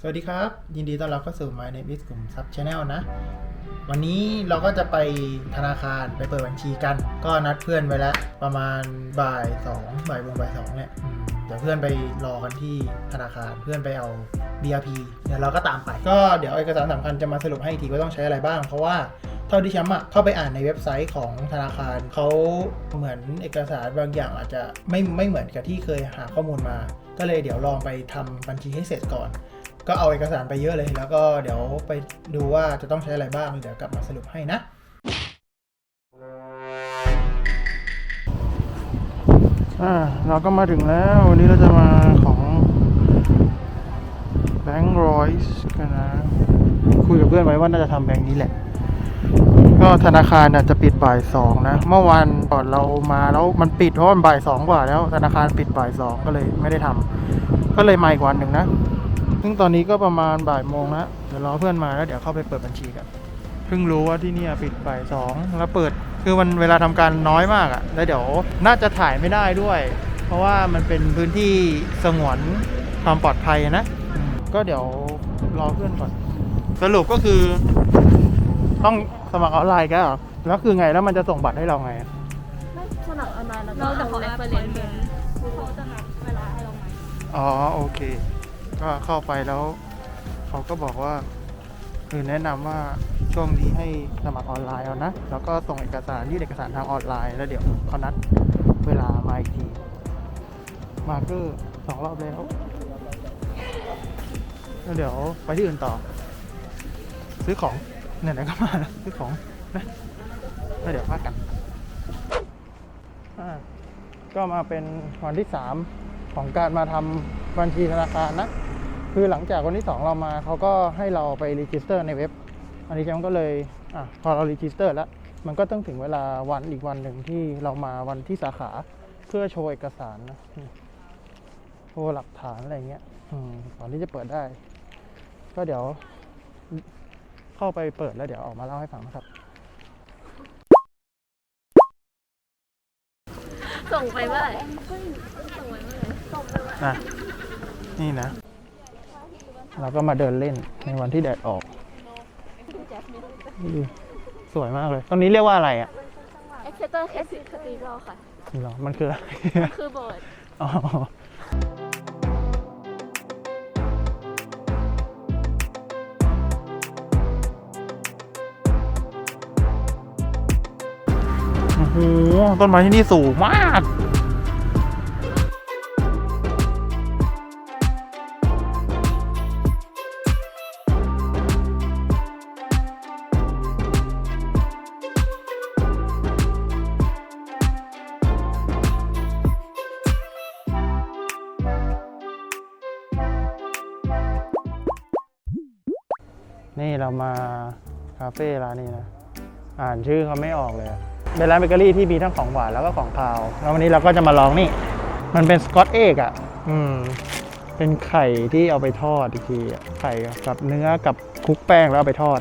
สวัสดีครับ ยินดีต้อนรับเข้าสู่ My Name is กลุ่มซับชาแนลนะ วันนี้เราก็จะไปธนาคารไปเปิดบัญชีกัน ก็นัดเพื่อนไว้แล้ว ประมาณบ่ายสองบ่ายโมงบ่ายสองเนี่ยเดี๋ยวเพื่อนไปรอกันที่ธนาคารเพื่อนไปเอา BRP เดี๋ยวเราก็ตามไป ก็เดี๋ยวเอกสารสำคัญจะมาสรุปให้อีกทีว่าต้องใช้อะไรบ้าง เพราะว่าเท่าที่แชมป์อะเข้าไปอ่านในเว็บไซต์ของธนาคารเขาเหมือนเอกสารบางอย่างอาจจะไม่ไม่เหมือนกับที่เคยหาข้อมูลมา ก็เลยเดี๋ยวลองไปทำบัญชีให้เสร็จก่อน ก็เอาเอกสารไปเยอะเลย แล้วก็เดี๋ยวไปดูว่าจะต้องใช้อะไรบ้าง เดี๋ยวกลับมาสรุปให้นะ อ่าเราก็มาถึงแล้ว วันนี้เราจะมาของแบงค์รอยส์กันนะ คุยกับเพื่อนไว้ว่าน่าจะทำแบงค์นี้แหละ ก็ธนาคารน่ะจะปิดบ่ายสองนะ เมื่อวานก่อนเรามาแล้วมันปิดเพราะมันบ่ายสองกว่าแล้ว ธนาคารปิดบ่ายสองก็เลยไม่ได้ทำก็เลยมาอีกวันหนึ่งนะ ซึ่งตอนนี้ก็ประมาณบ่ายโมงแล้วเดี๋ยวรอเพื่อนมาแล้วเดี๋ยวเข้าไปเปิดบัญชีกันเพิ่งรู้ว่าที่เนี่ยปิดบ่ายสองแล้วเปิดคือมันเวลาทำการน้อยมากอะ่ะแล้วเดี๋ยวน่าจะถ่ายไม่ได้ด้วย เพราะว่ามันเป็นพื้นที่สงวนความปลอดภัยนะอืมก็เดี๋ยวรอเพื่อนก่อน สรุปก็คือ ต้องสมัครออนไลน์กันเหรอแล้วคือไงแล้วมันจะส่งบัตรให้เราไงไม่สมัครออนไลน์แล้วเราก็จะเอาขอเรฟเฟอ reference เรนซ์เขาจะนับเวลาให้เราไหมอ๋อโอเค ก็เข้าไปแล้วเขาก็บอกว่าคือแนะนำว่าช่วงนี้ให้สมัครออนไลน์เอานะ แล้วก็ส่งเอกสารยื่นเอกสารทางออนไลน์แล้วเดี๋ยวเขานัดเวลามาอีกที มาเกอร์สองรอบแล้วแล้วเดี๋ยวไปที่อื่นต่อ ซื้อของไหนๆก็มาแล้วซื้อของนะแล้วเดี๋ยวพากันก็มาเป็นวันที่สามของการมาทำบัญชีธนาคารนะ คือหลังจากวันที่สองเรามาเขาก็ให้เราไปรีจิสเตอร์ในเว็บ อันนี้แชมป์ก็เลยอะพอเรารีจิสเตอร์แล้วมันก็ต้องถึงเวลาวันอีกวันหนึ่งที่เรามาวันที่สาขาเพื่อโชว์เอกสารนะนี่โชว์หลักฐานอะไรเงี้ยอืมก่อนที่จะเปิดได้ ก็เดี๋ยวเข้าไปเปิดแล้วเดี๋ยวออกมาเล่าให้ฟังนะครับ ส่งไปเมื่อไหร่ส่งไปเมื่อไหร่ส่งไปเมื่อไหร่นะนี่นะ เราก็มาเดินเล่นในวันที่แดดออกนี่ดิสวยมากเลย ตรงนี้เรียกว่าอะไรอะเอ็กเซเตอร์แคสซิคาตีรอค่ะเหรอ มันคืออะไรคือโบสถ์อ๋อโอ้โหต้นไม้ที่นี่สูงมาก นี่เรามาคาเฟ่ร้านนี้นะ อ่านชื่อเขาไม่ออกเลยเป็นร้านเบเกอรี่ที่มีทั้งของหวานแล้วก็ของคาว แล้ววันนี้เราก็จะมาลองนี่ มันเป็นสกอตเอกอะ อืม เป็นไข่ที่เอาไปทอดอีกทีไข่กับเนื้อกับคลุกแป้งแล้วเอาไปทอด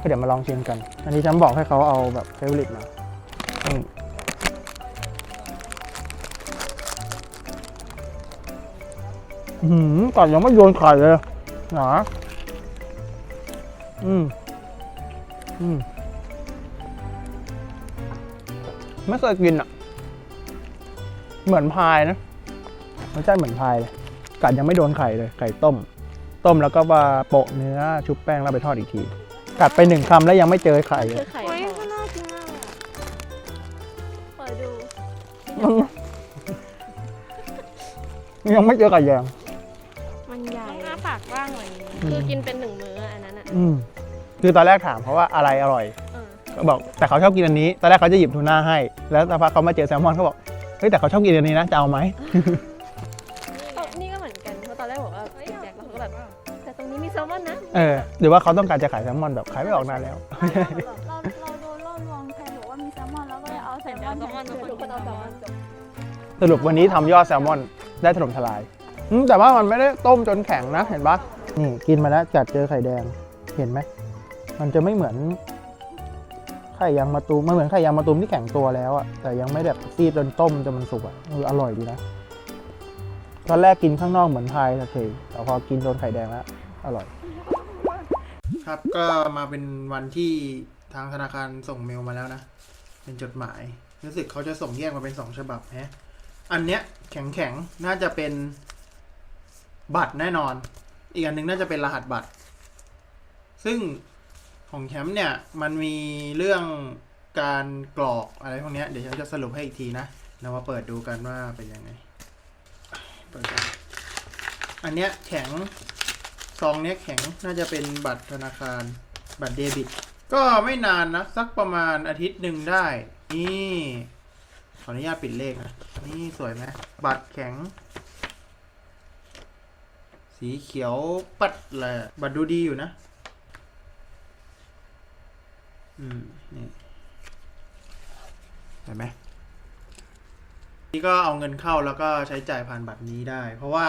ก็เดี๋ยวมาลองชิมกัน อันนี้ฉันบอกให้เขาเอาแบบเฟเวอริตมาอืมก่อนยังไม่โยนไข่เลยหนา อืม อืม ไม่เคยกินอะ เหมือนพายนะรสชาติเหมือนพายเลย กัดยังไม่โดนไข่เลย ไข่ต้ม ต้มแล้วก็มาโปะเนื้อชุบแป้งแล้วไปทอดอีกที กัดไปหนึ่งคำแล้วยังไม่เจอไข่เลคืยอไข่เฮ้ยทอก็ดน่ากินอะเปิดดูยังไม่เจอไก่แยงมันใหญ่ต้องอ้าปากบ้างหน่อยคือกินเป็นหนึ่งมื้ออันนั้นอะ อืม คือตอนแรกถามเขาว่าอะไรอร่อยเออก็บอกแต่เขาชอบกินอันนี้ ตอนแรกเขาจะหยิบทูน่าให้ แล้วสักพักเขามาเจอแซลมอนเขาบอกเฮ้ยแต่เขาชอบกินอันนี้นะจะเอาไหมเอานี่ก็เหมือนกันเพราะตอนแรกบอกว่าเป็นแจ็คแล้วเขาก็แบบแต่ตรงนี้มีแซลมอนนะเออหรือว่าเขาต้องการจะขายแซลมอนแบบขายไม่ออกนานแล้วเราเราโดนล่อลวงแทนบอกว่ามีแซลมอนแล้วก็เลยเอาแซลมอนแซลมอนเดี๋ยวทุกคนเอาแซลมอนจบสรุปวันนี้ทำยอดแซลมอนได้ถล่มทลายอืมแต่ว่ามันไม่ได้ต้มจนแข็งนะเห็นปะนี่กินมาแล้วจัดเจอไข่แดงเห็นไหม มันจะไม่เหมือนไข่ยางมะตูมมันเหมือนไข่ยางมะตูมที่แข็งตัวแล้วอะแต่ยังไม่แบบซีดจนต้มจนมันสุกอะเอออร่อยดีนะตอนแรกกินข้างนอกเหมือนพายเฉยแต่พอกินโดนไข่แดงแล้วอร่อย ครับก็มาเป็นวันที่ทางธนาคารส่งเมลมาแล้วนะ เป็นจดหมาย รู้สึกเขาจะส่งแยกมาเป็นสองฉบับฮะอันเนี้ยแข็งแข็งๆน่าจะเป็นบัตรแน่นอน อีกอันหนึงน่าจะเป็นรหัสบัตร ซึ่ง ของแชมป์เนี่ยมันมีเรื่องการกรอกอะไรพวกนี้เดี๋ยวฉันจะสรุปให้อีกทีนะเรามาเปิดดูกันว่าเป็นยังไงเปิดกันอันเนี้ยแข็งซองเนี้ยแข็งน่าจะเป็นบัตรธนาคาร บัตรเดบิต ก็ไม่นานนะ สักประมาณอาทิตย์หนึ่งได้ นี่ขออนุญาตปิดเลขนะนี่สวยไหมบัตรแข็ง สีเขียวปัดเลยบัตรดูดีอยู่นะ อืมนี่เห็นไหมนี่ก็เอาเงินเข้าแล้วก็ใช้จ่ายผ่านบัตรนี้ได้ เพราะว่า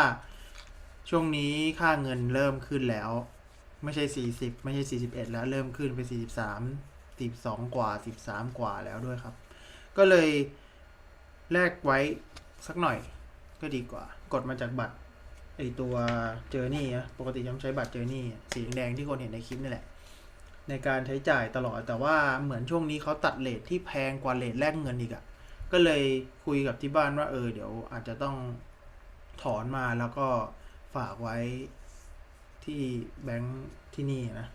ช่วงนี้ค่าเงินเริ่มขึ้นแล้ว ไม่ใช่สี่สิบไม่ใช่สี่สิบเอ็ดแล้วเริ่มขึ้นไปสี่สิบสามสิบสองกว่าสิบสามกว่าแล้วด้วยครับ ก็เลยแลกไว้สักหน่อยก็ดีกว่า กดมาจากบัตรไอตัวเจอร์นี่นะปกติยังใช้บัตรเจอร์นี่สีแดงที่คนเห็นในคลิปนี่แหละ ในการใช้จ่ายตลอด แต่ว่าเหมือนช่วงนี้เขาตัดเลทที่แพงกว่าเลทแลกเงินอีกอะก็เลยคุยกับที่บ้านว่าเออเดี๋ยวอาจจะต้องถอนมาแล้วก็ฝากไว้ที่แบงค์ที่นี่นะ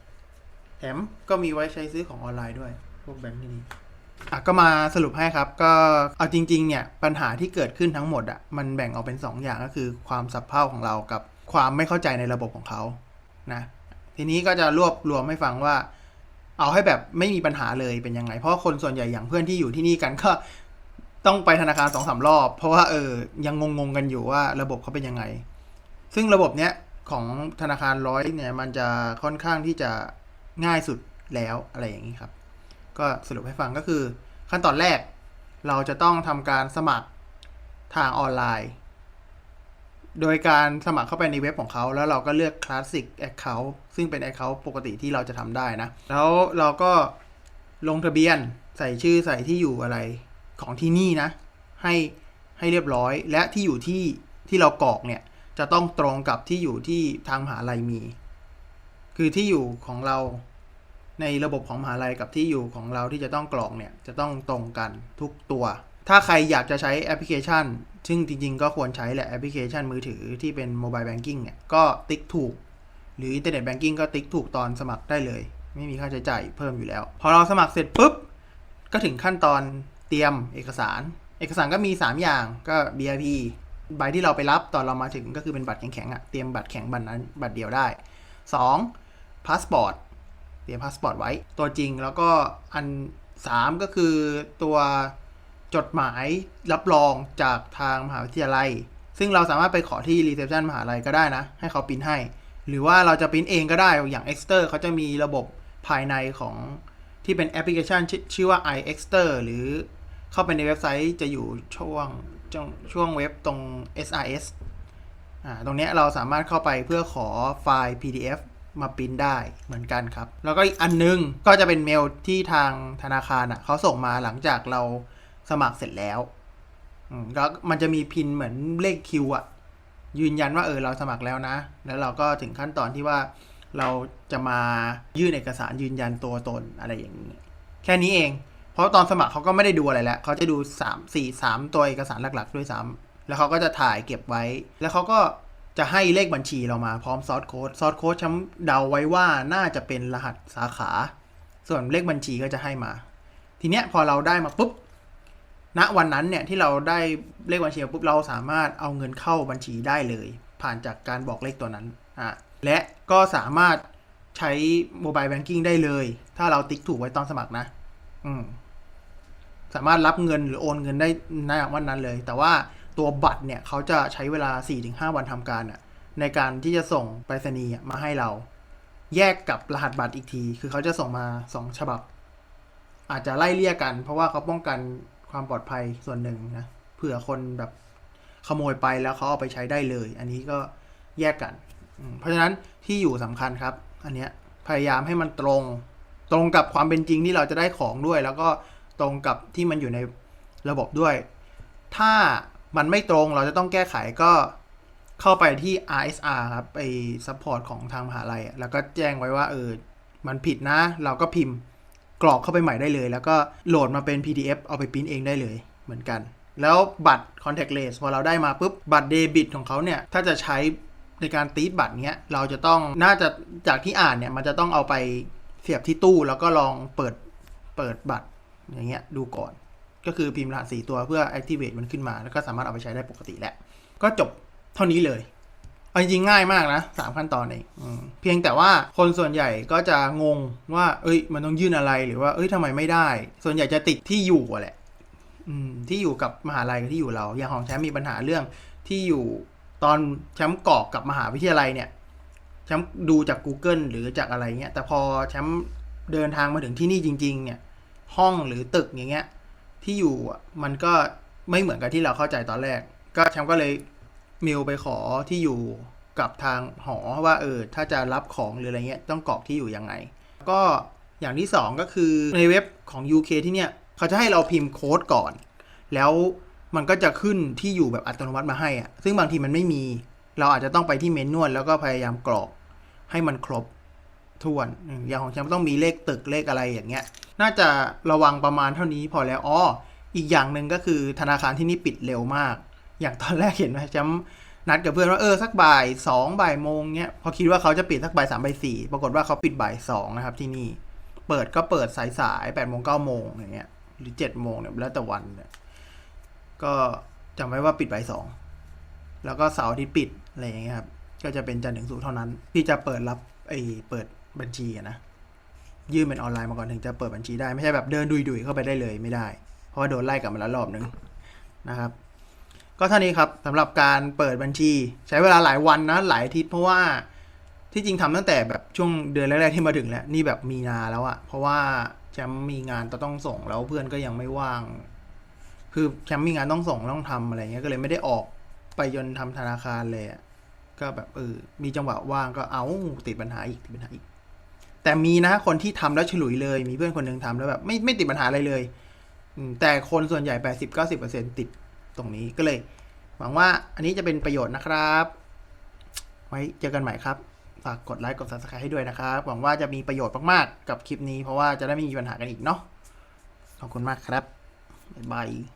แถมก็มีไว้ใช้ซื้อของออนไลน์ด้วย พวกแบงค์ที่นี่อะก็มาสรุปให้ครับก็เอาจริง ๆ เนี่ย ปัญหาที่เกิดขึ้นทั้งหมดอะมันแบ่งออกเป็นสองอย่างก็คือความสับเพร่าของเรากับความไม่เข้าใจในระบบของเขานะทีนี้ก็จะรวบรวมให้ฟังว่า เอาให้แบบไม่มีปัญหาเลยเป็นยังไง เพราะคนส่วนใหญ่อย่างเพื่อนที่อยู่ที่นี่กันก็ต้องไปธนาคารสองสามรอบ เพราะว่าเออยังงงๆกันอยู่ว่าระบบเขาเป็นยังไง ซึ่งระบบเนี้ยของธนาคารร้อยเนี่ยมันจะค่อนข้างที่จะง่ายสุดแล้วอะไรอย่างนี้ครับ ก็สรุปให้ฟังก็คือ ขั้นตอนแรกเราจะต้องทำการสมัครทางออนไลน์ โดยการสมัครเข้าไปในเว็บของเขา แล้วเราก็เลือก Classic Account ซึ่งเป็น Account ปกติที่เราจะทำได้นะ แล้วเราก็ลงทะเบียนใส่ชื่อใส่ที่อยู่อะไรของที่นี่นะ ให้ให้เรียบร้อย และที่อยู่ที่ที่เรากรอกเนี่ย จะต้องตรงกับที่อยู่ที่ทางมหาลัยมี คือที่อยู่ของเราในระบบของมหาลัยกับที่อยู่ของเราที่จะต้องกรอกเนี่ย จะต้องตรงกันทุกตัว ถ้าใครอยากจะใช้แอปพลิเคชัน ซึ่งจริง ๆ ก็ควรใช้แหละแอปพลิเคชันมือถือที่เป็นโมบายแบงกิ้งเนี่ยก็ติ๊กถูก หรืออินเทอร์เน็ตแบงกิ้งก็ติ๊กถูกตอนสมัครได้เลย ไม่มีค่าใช้จ่ายเพิ่มอยู่แล้ว พอเราสมัครเสร็จปุ๊บ ก็ถึงขั้นตอนเตรียมเอกสาร เอกสารก็มี 3 อย่างก็ BIP ใบที่เราไปรับตอนเรามาถึงก็คือเป็นบัตรแข็งๆอะเตรียมบัตรแข็งบัตรนั้นบัตรเดียวได้ 2. พาสปอร์ตเตรียมพาสปอร์ตไว้ ตัวจริงแล้วก็อัน 3 ก็คือตัว จดหมายรับรองจากทางมหาวิทยาลัย ซึ่งเราสามารถไปขอที่รีเซพชันมหาลัยก็ได้นะ ให้เขาปริ้นให้ หรือว่าเราจะปริ้นเองก็ได้อย่าง Exter เขาจะมีระบบภายในของที่เป็นแอปพลิเคชันชื่อว่า iExter หรือเข้าไปในเว็บไซต์จะอยู่ช่วงช่วงเว็บตรง SRS อ่าตรงนี้เราสามารถเข้าไปเพื่อขอไฟล์ PDF มาปริ้นได้เหมือนกันครับ แล้วก็อีกอันนึงก็จะเป็นเมลที่ทางธนาคารอะเขาส่งมาหลังจากเรา สมัครเสร็จแล้วอืมก็มันจะมีพินเหมือนเลขคิวอะยืนยันว่าเออเราสมัครแล้วนะ แล้วเราก็ถึงขั้นตอนที่ว่าเราจะมายื่นเอกสารยืนยันตัวตนอะไรอย่างนี้ แค่นี้เอง เพราะตอนสมัครเขาก็ไม่ได้ดูอะไรแล้วเขาจะดู3 4 3ตัวเอกสารหลัก ๆ ด้วยซ้ำแล้วเขาก็จะถ่ายเก็บไว้ แล้วเขาก็จะให้เลขบัญชีเรามาพร้อมซอสโค้ดซอสโค้ดช้ำเดาไว้ว่าน่าจะเป็นรหัสสาขา ส่วนเลขบัญชีก็จะให้มา ทีเนี้ยพอเราได้มาปุ๊บ ณวันนั้นเนี่ยที่เราได้เลขบัญชีปุ๊บเราสามารถเอาเงินเข้าบัญชีได้เลย ผ่านจากการบอกเลขตัวนั้นอะและก็สามารถใช้โมบายแบงกิ้งได้เลย ถ้าเราติ๊กถูกไว้ตอนสมัครนะ อืมสามารถรับเงินหรือโอนเงินได้ในวันนั้นเลย แต่ว่าตัวบัตรเนี่ยเขาจะใช้เวลา 4-5 วันทำการอะในการที่จะส่งไปรษณีย์อมาให้เรา แยกกับรหัสบัตรอีกที คือเขาจะส่งมาสองฉบับ อาจจะไล่เลี่ยกัน เพราะว่าเขาป้องกัน ความปลอดภัยส่วนหนึ่งนะเผื่อคนแบบขโมยไปแล้วเขาเอาไปใช้ได้เลย อันนี้ก็แยกกัน เพราะฉะนั้นที่อยู่สำคัญครับ อันเนี้ยพยายามให้มันตรงตรงกับความเป็นจริงที่เราจะได้ของด้วย แล้วก็ตรงกับที่มันอยู่ในระบบด้วย ถ้ามันไม่ตรงเราจะต้องแก้ไขก็เข้าไปที่ RSR ครับไปซัพพอร์ตของทางมหาลัย แล้วก็แจ้งไว้ว่าเออมันผิดนะ เราก็พิมพ์ กรอกเข้าไปใหม่ได้เลย แล้วก็โหลดมาเป็น PDF เอาไปปริ้นเองได้เลยเหมือนกัน แล้วบัตร contactless พอเราได้มาปุ๊บบัตรเดบิตของเขาเนี่ย ถ้าจะใช้ในการตีดบัตรเนี้ยเราจะต้องน่าจะจากที่อ่านเนี่ย มันจะต้องเอาไปเสียบที่ตู้แล้วก็ลองเปิดเปิดบัตรอย่างเงี้ยดูก่อน ก็คือพิมพ์รหัสสี่ตัวเพื่อ activate มันขึ้นมา แล้วก็สามารถเอาไปใช้ได้ปกติแหละก็จบเท่านี้เลย เอาจริงง่ายมากนะสามขั้นตอนเองเพียงแต่ว่าคนส่วนใหญ่ก็จะงงว่า เอ้ย มันต้องยื่นอะไรหรือว่า เอ้ยทำไมไม่ได้ ส่วนใหญ่จะติดที่อยู่แหละที่อยู่กับมหาลัยกับที่อยู่เรา อย่างของแชมป์มีปัญหาเรื่องที่อยู่ตอนแชมป์กอกกับมหาวิทยาลัยเนี่ยแชมป์ดูจาก Google หรือจากอะไรเงี้ยแต่พอแชมป์เดินทางมาถึงที่นี่จริง ๆ เนี่ย ห้องหรือตึกอย่างเงี้ย ที่อยู่มันก็ไม่เหมือนกับที่เราเข้าใจตอนแรก ก็แชมป์ก็เลย เมลไปขอที่อยู่กับทางหอว่าเออถ้าจะรับของหรืออะไรเงี้ยต้องกรอกที่อยู่ยังไง ก็อย่างที่สองก็คือในเว็บของ UK ที่เนี่ยเขาจะให้เราพิมพ์โค้ดก่อน แล้วมันก็จะขึ้นที่อยู่แบบอัตโนมัติมาให้อะซึ่งบางทีมันไม่มี เราอาจจะต้องไปที่เมนนวลแล้วก็พยายามกรอกให้มันครบถ้วน อย่างของแชมป์ต้องมีเลขตึกเลขอะไรอย่างเงี้ย น่าจะระวังประมาณเท่านี้พอแล้วอ๋ออีกอย่างหนึ่งก็คือธนาคารที่นี่ปิดเร็วมาก อย่างตอนแรกเห็นไหมแชมนัดกับเพื่อนว่าเออสักบ่ายสองบ่ายโมงเนี้ยพอคิดว่าเขาจะปิดสักบ่ายสามบ่ายสี่ปรากฏว่าเขาปิดบ่ายสองนะครับที่นี่ เปิดก็เปิดสายสายแปดโมงเก้าโมงอย่างเงี้ยหรือเจ็ดโมงเนี่ยแล้วแต่วันเนี่ยก็จำไว้ว่าปิดบ่ายสองแล้วก็เสาร์อาทิตย์ปิดอะไรอย่างเงี้ยครับก็จะเป็นจันทร์ถึงศุกร์เท่านั้น ที่จะเปิดรับไอ้เปิดบัญชีนะยื่นเป็นออนไลน์มาก่อนถึงจะเปิดบัญชีได้ไม่ใช่แบบเดินดุยๆเข้าไปได้เลยไม่ได้ เพราะว่าโดนไล่กลับมาแล้วรอบนึงนะครับ ก็เท่านี้ครับสำหรับการเปิดบัญชี ใช้เวลาหลายวันนะหลายอาทิตย์เพราะว่าที่จริงทำตั้งแต่แบบช่วงเดือนแรกๆที่มาถึงแล้วนี่แบบมีนาแล้วอะเพราะว่าแชมป์มีงานต้องส่งแล้วเพื่อนก็ยังไม่ว่าง คือแชมป์มีงานต้องส่งต้องทำอะไรเงี้ยก็เลยไม่ได้ออกไปจนทำธนาคารเลยอะก็แบบเออมีจังหวะว่างก็เอาติดปัญหาอีกติดปัญหาอีก แต่มีนะคนที่ทำแล้วฉลุยเลย มีเพื่อนคนหนึ่งทำแล้วแบบไม่ไม่ติดปัญหาอะไรเลยแต่คนส่วนใหญ่80-90%ติด ตรงนี้ก็เลย หวังว่าอันนี้จะเป็นประโยชน์นะครับ ไว้เจอกันใหม่ครับ ฝากกดไลค์กด subscribe ให้ด้วยนะครับ หวังว่าจะมีประโยชน์มากๆ กับคลิปนี้เพราะว่าจะได้ไม่มีปัญหากันอีกเนาะขอบคุณมากครับบ๊ายบาย